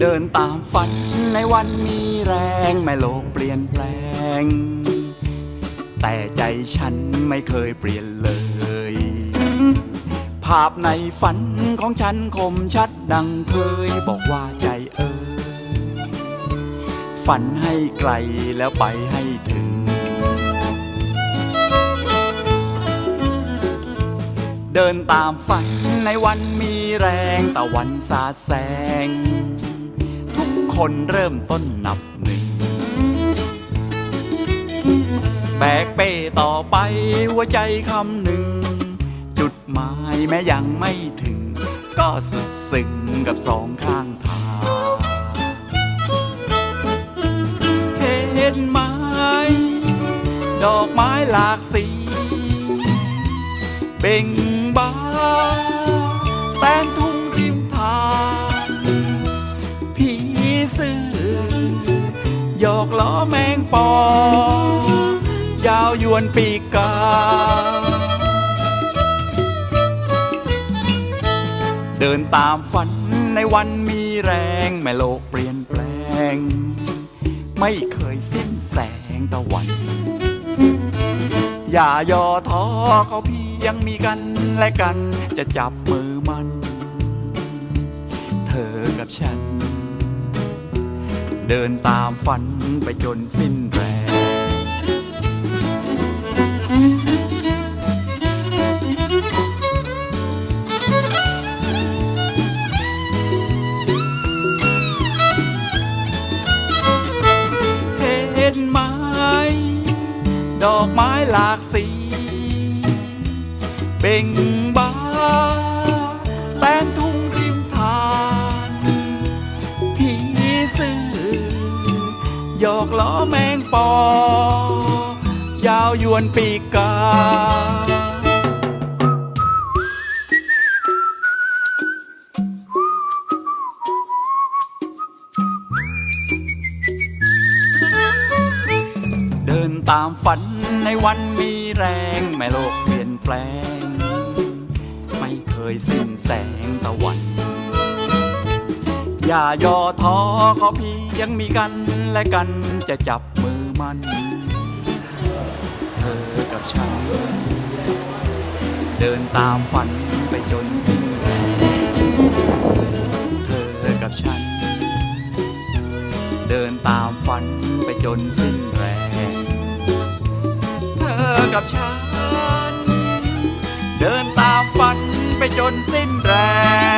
เดินตามฝันในวันมีแรงแม่โลกเปลี่ยนแปลง แต่ใจฉันไม่เคยเปลี่ยนเลย ภาพในฝันของฉันคมชัดดังเคยบอกว่าใจเอ่ยฝันให้ไกลแล้วไปให้ถึง เดินตามฝันในวันมีแรงตะวันสาแสง คนเริ่มต้นนับหนึ่ง แบกเป้ต่อไปหัวใจคำหนึ่ง จุดหมายแม้ยังไม่ถึง ก็สุดซึ้งกับสองข้างทาง เห็นไหมดอกไม้หลากสีเบ่งบานแตง แมงปอยาวยวนปีกกา เดินตามฝันในวันมีแรงแม่โลกเปลี่ยนแปลง ไม่เคยสิ้นแสงตะวัน อย่าย่อท้อเขาพี่ยังมีกันและกันจะจับมือมัน เธอกับฉัน เดินตามฝันไปจนสิ้นแรงเห็นไหมดอกไม้หลากสี เบ่งบาน หยอกล้อแมงปอ ยาวยวนปีกกาเดินตามฝันในวันมีแรงแม่โลกเปลี่ยนแปลง ไม่เคยสิ้นแสงตะวัน อย่าย่อท้อขาพี่ยังมีกัน และกันจะจับมือมัน เธอกับฉัน เดินตามฝันไปจนสิ้นเธอกับฉัน เดินตามฝันไปจนสิ้นแรง เธอกับฉัน เดินตามฝันไปจนสิ้นแรง